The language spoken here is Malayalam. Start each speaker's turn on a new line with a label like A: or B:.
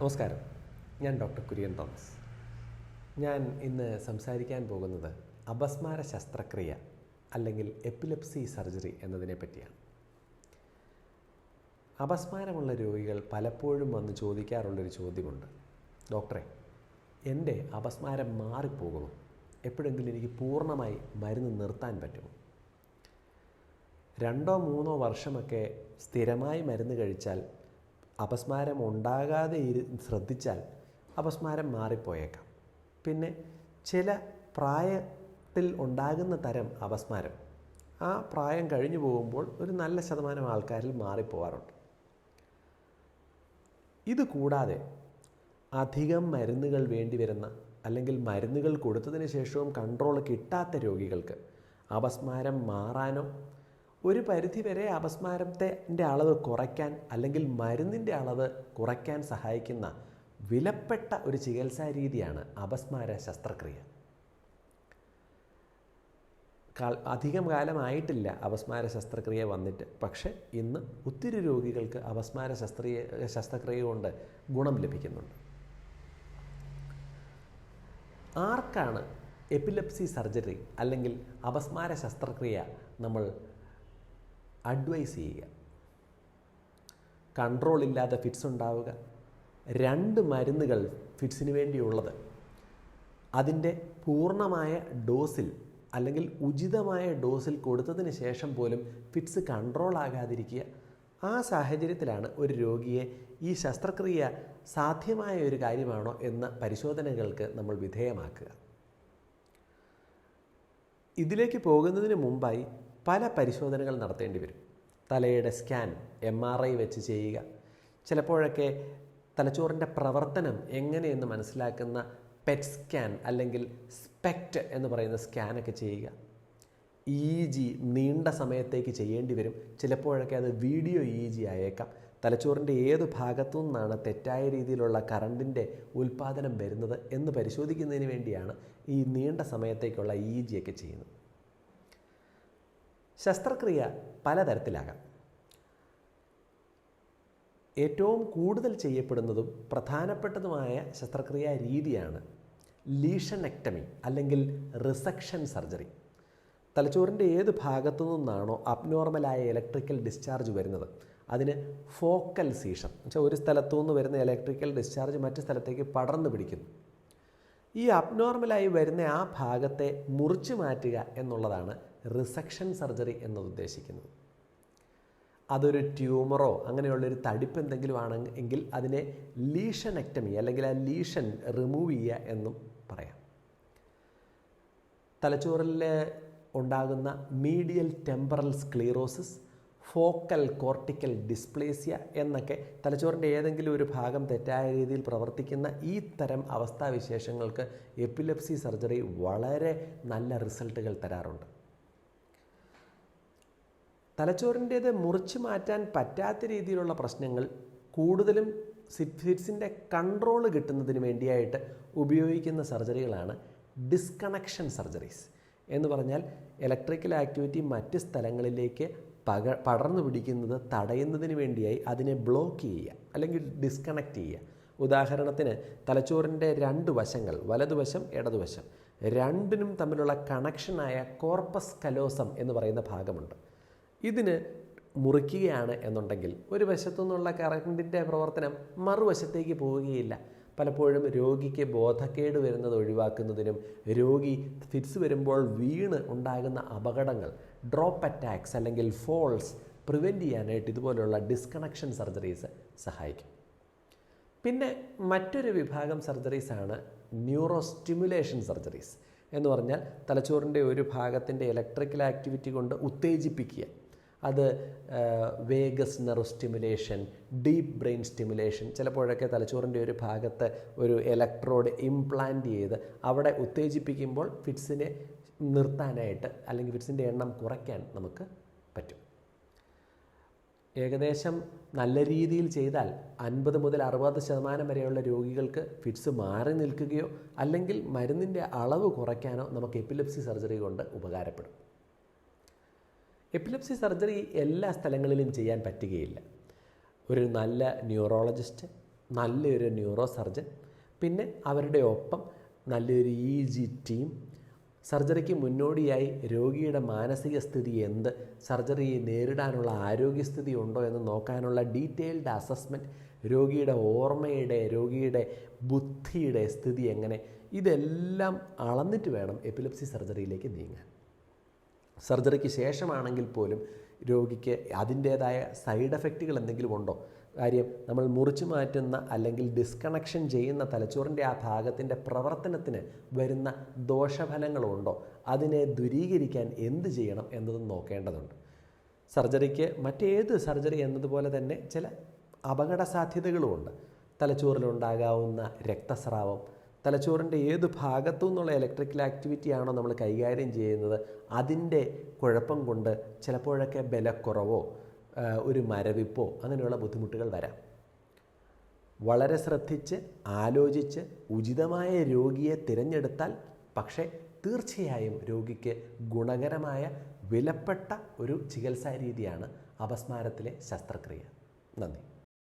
A: നമസ്കാരം. ഞാൻ ഡോക്ടർ കുര്യൻ തോമസ്. ഞാൻ ഇന്ന് സംസാരിക്കാൻ പോകുന്നത് അപസ്മാര ശസ്ത്രക്രിയ അല്ലെങ്കിൽ എപ്പിലെപ്സി സർജറി എന്നതിനെ പറ്റിയാണ്. അപസ്മാരമുള്ള രോഗികൾ പലപ്പോഴും വന്ന് ചോദിക്കാറുള്ളൊരു ചോദ്യമുണ്ട്. ഡോക്ടറെ എന്റെ അപസ്മാരം മാറിപ്പോകുമോ? എപ്പോഴെങ്കിലും എനിക്ക് പൂർണമായി മരുന്ന് നിർത്താൻ പറ്റുമോ? രണ്ടോ മൂന്നോ വർഷമൊക്കെ സ്ഥിരമായി മരുന്ന് കഴിച്ചാൽ അപസ്മാരം ഉണ്ടാകാതെ ഇരു ശ്രദ്ധിച്ചാൽ അപസ്മാരം മാറിപ്പോയേക്കാം. പിന്നെ ചില പ്രായത്തിൽ ഉണ്ടാകുന്ന തരം അപസ്മാരം ആ പ്രായം കഴിഞ്ഞു പോകുമ്പോൾ ഒരു നല്ല ശതമാനം ആൾക്കാരിൽ മാറിപ്പോവാറുണ്ട്. ഇത് കൂടാതെ അധികം മരുന്നുകൾ വേണ്ടി വരുന്ന അല്ലെങ്കിൽ മരുന്നുകൾ കൊടുത്തതിന് ശേഷവും കൺട്രോൾ കിട്ടാത്ത രോഗികൾക്ക് അപസ്മാരം മാറാനോ ഒരു പരിധിവരെ അപസ്മാരത്തിന്റെ അളവ് കുറയ്ക്കാൻ അല്ലെങ്കിൽ മരുന്നിന്റെ അളവ് കുറയ്ക്കാൻ സഹായിക്കുന്ന വിലപ്പെട്ട ഒരു ചികിത്സാ രീതിയാണ് അപസ്മാര ശസ്ത്രക്രിയ. അധികം കാലമായിട്ടില്ല അപസ്മാര ശസ്ത്രക്രിയ വന്നിട്ട്. പക്ഷേ ഇന്ന് ഒത്തിരി രോഗികൾക്ക് അപസ്മാര ശസ്ത്രീയ ശസ്ത്രക്രിയ കൊണ്ട് ഗുണം ലഭിക്കുന്നുണ്ട്. ആർക്കാണ് എപ്പിലെപ്സി സർജറി അല്ലെങ്കിൽ അപസ്മാര ശസ്ത്രക്രിയ നമ്മൾ അഡ്വൈസ് ചെയ്യുക. കൺട്രോൾ ഇല്ലാതെ ഫിറ്റ്സ് ഉണ്ടാവുക. രണ്ട് മരുന്നുകൾ ഫിറ്റ്സിന് വേണ്ടിയുള്ളത്. അതിന്റെ പൂർണമായ ഡോസിൽ അല്ലെങ്കിൽ ഉചിതമായ ഡോസിൽ കൊടുത്തതിന് ശേഷം പോലും ഫിറ്റ്സ് കൺട്രോൾ ആകാതിരിക്കുക. ആ സാഹചര്യത്തിലാണ് ഒരു രോഗിയെ ഈ ശസ്ത്രക്രിയ സാധ്യമായ ഒരു കാര്യമാണോ എന്ന പരിശോധനകൾക്ക് നമ്മൾ വിധേയമാക്കുക. ഇതിലേക്ക് പോകുന്നതിന് മുമ്പായി പല പരിശോധനകൾ നടത്തേണ്ടി വരും. തലയുടെ സ്കാൻ എം ആർ ഐ വെച്ച് ചെയ്യുക. ചിലപ്പോഴൊക്കെ തലച്ചോറിന്റെ പ്രവർത്തനം എങ്ങനെയെന്ന് മനസ്സിലാക്കുന്ന പെറ്റ് സ്കാൻ അല്ലെങ്കിൽ സ്പെക്റ്റ് എന്ന് പറയുന്ന സ്കാനൊക്കെ ചെയ്യുക. ഇ ജി നീണ്ട സമയത്തേക്ക് ചെയ്യേണ്ടി വരും. ചിലപ്പോഴൊക്കെ അത് വീഡിയോ ഇ ജി ആയേക്കാം. തലച്ചോറിന്റെ ഏത് ഭാഗത്തു നിന്നാണ് തെറ്റായ രീതിയിലുള്ള കറണ്ടിന്റെ ഉൽപ്പാദനം വരുന്നത് എന്ന് പരിശോധിക്കുന്നതിന് വേണ്ടിയാണ് ഈ നീണ്ട സമയത്തേക്കുള്ള ഇ ഒക്കെ ചെയ്യുന്നത്. ശസ്ത്രക്രിയ പലതരത്തിലാകാം. ഏറ്റവും കൂടുതൽ ചെയ്യപ്പെടുന്നതും പ്രധാനപ്പെട്ടതുമായ ശസ്ത്രക്രിയാ രീതിയാണ് ലീഷനെക്ടമി അല്ലെങ്കിൽ റിസക്ഷൻ സർജറി. തലച്ചോറിന്റെ ഏത് ഭാഗത്തു നിന്നാണോ അബ്നോർമലായ ഇലക്ട്രിക്കൽ ഡിസ്ചാർജ് വരുന്നത് അതിന് ഫോക്കൽ സീഷൻ എന്നുവെച്ചാൽ ഒരു സ്ഥലത്തു നിന്ന് വരുന്ന ഇലക്ട്രിക്കൽ ഡിസ്ചാർജ് മറ്റു സ്ഥലത്തേക്ക് പടർന്നു പിടിക്കുന്നു. ഈ അബ്നോർമലായി വരുന്ന ആ ഭാഗത്തെ മുറിച്ചു മാറ്റുക എന്നുള്ളതാണ് റിസക്ഷൻ സർജറി എന്നത് ഉദ്ദേശിക്കുന്നത് അതൊരു ട്യൂമറോ അങ്ങനെയുള്ളൊരു തടിപ്പ് എന്തെങ്കിലും ആണെങ്കിൽ അതിനെ ലീഷനെക്ടമി അല്ലെങ്കിൽ ആ ലീഷൻ റിമൂവ് ചെയ്യുക എന്നും പറയാം. തലച്ചോറിൽ ഉണ്ടാകുന്ന medial temporal sclerosis focal cortical dysplasia എന്നൊക്കെ തലച്ചോറിന്റെ ഏതെങ്കിലും ഒരു ഭാഗം തെറ്റായ രീതിയിൽ പ്രവർത്തിക്കുന്ന ഈ തരം അവസ്ഥാവിശേഷങ്ങൾക്ക് എപ്പിലെപ്സി സർജറി വളരെ നല്ല റിസൾട്ടുകൾ തരാറുണ്ട്. തലച്ചോറിന്റേത് മുറിച്ച് മാറ്റാൻ പറ്റാത്ത രീതിയിലുള്ള പ്രശ്നങ്ങൾ കൂടുതലും ഫിറ്റ്സിന്റെ കൺട്രോൾ കിട്ടുന്നതിന് വേണ്ടിയായിട്ട് ഉപയോഗിക്കുന്ന സർജറികളാണ് ഡിസ്കണക്ഷൻ സർജറീസ്. എന്ന് പറഞ്ഞാൽ ഇലക്ട്രിക്കൽ ആക്ടിവിറ്റി മറ്റ് സ്ഥലങ്ങളിലേക്ക് പക പടർന്നു പിടിക്കുന്നത് തടയുന്നതിന് വേണ്ടിയായി അതിനെ ബ്ലോക്ക് ചെയ്യുക അല്ലെങ്കിൽ ഡിസ്കണക്റ്റ് ചെയ്യുക. ഉദാഹരണത്തിന് തലച്ചോറിന്റെ രണ്ട് വശങ്ങൾ വലതുവശം ഇടതുവശം രണ്ടിനും തമ്മിലുള്ള കണക്ഷനായ കോർപ്പസ് കലോസം എന്ന് പറയുന്ന ഭാഗമുണ്ട്. ഇതിന് മുറിക്കുകയാണ് എന്നുണ്ടെങ്കിൽ ഒരു വശത്തു നിന്നുള്ള കറണ്ടിന്റെ പ്രവർത്തനം മറുവശത്തേക്ക് പോവുകയില്ല. പലപ്പോഴും രോഗിക്ക് ബോധക്കേട് വരുന്നത് ഒഴിവാക്കുന്നതിനും രോഗി ഫിറ്റ്സ് വരുമ്പോൾ വീണ് ഉണ്ടാകുന്ന അപകടങ്ങൾ ഡ്രോപ്പ് അറ്റാക്സ് അല്ലെങ്കിൽ ഫോൾസ് പ്രിവെന്റ് ചെയ്യാനായിട്ട് ഇതുപോലെയുള്ള ഡിസ്കണക്ഷൻ സർജറീസ് സഹായിക്കും. പിന്നെ മറ്റൊരു വിഭാഗം സർജറീസാണ് ന്യൂറോ സ്റ്റിമുലേഷൻ സർജറീസ് എന്ന് പറഞ്ഞാൽ തലച്ചോറിന്റെ ഒരു ഭാഗത്തിന്റെ ഇലക്ട്രിക്കൽ ആക്ടിവിറ്റി കൊണ്ട് ഉത്തേജിപ്പിക്കുക. അത് vagus nerve stimulation deep brain stimulation ചിലപ്പോഴൊക്കെ തലച്ചോറിന്റെ ഒരു ഭാഗത്ത് ഒരു ഇലക്ട്രോഡ് ഇംപ്ലാന്റ് ചെയ്ത് അവിടെ ഉത്തേജിപ്പിക്കുമ്പോൾ ഫിറ്റ്സിനെ നിർത്താനായിട്ട് അല്ലെങ്കിൽ ഫിറ്റ്സിന്റെ എണ്ണം കുറയ്ക്കാൻ നമുക്ക് പറ്റും. ഏകദേശം നല്ല രീതിയിൽ ചെയ്താൽ അൻപത് മുതൽ അറുപത് ശതമാനം വരെയുള്ള രോഗികൾക്ക് ഫിറ്റ്സ് മാറി നിൽക്കുകയോ അല്ലെങ്കിൽ മരുന്നിന്റെ അളവ് കുറയ്ക്കാനോ നമുക്ക് എപ്പിലെപ്സി സർജറി കൊണ്ട് ഉപകാരപ്പെടും. എപ്പിലെപ്സി സർജറി എല്ലാ സ്ഥലങ്ങളിലും ചെയ്യാൻ പറ്റുകയില്ല. ഒരു നല്ല ന്യൂറോളജിസ്റ്റ് നല്ലൊരു ന്യൂറോ സർജൻ പിന്നെ അവരുടെ ഒപ്പം നല്ലൊരു ഇ ജി ടീം സർജറിക്ക് മുന്നോടിയായി രോഗിയുടെ മാനസിക സ്ഥിതി എന്ത് സർജറി നേരിടാനുള്ള ആരോഗ്യസ്ഥിതി ഉണ്ടോ എന്ന് നോക്കാനുള്ള ഡീറ്റെയിൽഡ് അസസ്മെന്റ് രോഗിയുടെ ഓർമ്മയുടെ രോഗിയുടെ ബുദ്ധിയുടെ സ്ഥിതി എങ്ങനെ ഇതെല്ലാം അളന്നിട്ട് വേണം എപ്പിലെപ്സി സർജറിയിലേക്ക് നീങ്ങാൻ. സർജറിക്ക് ശേഷമാണെങ്കിൽ പോലും രോഗിക്ക് അതിന്റേതായ സൈഡ് എഫക്റ്റുകൾ എന്തെങ്കിലും ഉണ്ടോ? കാര്യം നമ്മൾ മുറിച്ചു മാറ്റുന്ന അല്ലെങ്കിൽ ഡിസ്കണക്ഷൻ ചെയ്യുന്ന തലച്ചോറിന്റെ ആ ഭാഗത്തിന്റെ പ്രവർത്തനത്തിന് വരുന്ന ദോഷഫലങ്ങളുണ്ടോ അതിനെ ദുരീകരിക്കാൻ എന്ത് ചെയ്യണം എന്നതും നോക്കേണ്ടതുണ്ട്. സർജറിക്ക് മറ്റേത് സർജറി എന്നതുപോലെ തന്നെ ചില അപകട സാധ്യതകളുമുണ്ട് തലച്ചോറിലുണ്ടാകാവുന്ന രക്തസ്രാവം തലച്ചോറിന്റെ ഏത് ഭാഗത്തു നിന്നുള്ള ഇലക്ട്രിക്കൽ ആക്ടിവിറ്റിയാണോ നമ്മൾ കൈകാര്യം ചെയ്യുന്നത് അതിന്റെ കുഴപ്പം കൊണ്ട് ചിലപ്പോഴൊക്കെ ബലക്കുറവോ ഒരു മരവിപ്പോ അങ്ങനെയുള്ള ബുദ്ധിമുട്ടുകൾ വരാം. വളരെ ശ്രദ്ധിച്ച് ആലോചിച്ച് ഉചിതമായ രോഗിയെ തിരഞ്ഞെടുത്താൽ പക്ഷേ തീർച്ചയായും രോഗിക്ക് ഗുണകരമായ വിലപ്പെട്ട ഒരു ചികിത്സാ രീതിയാണ് അപസ്മാരത്തിലെ ശസ്ത്രക്രിയ. നന്ദി.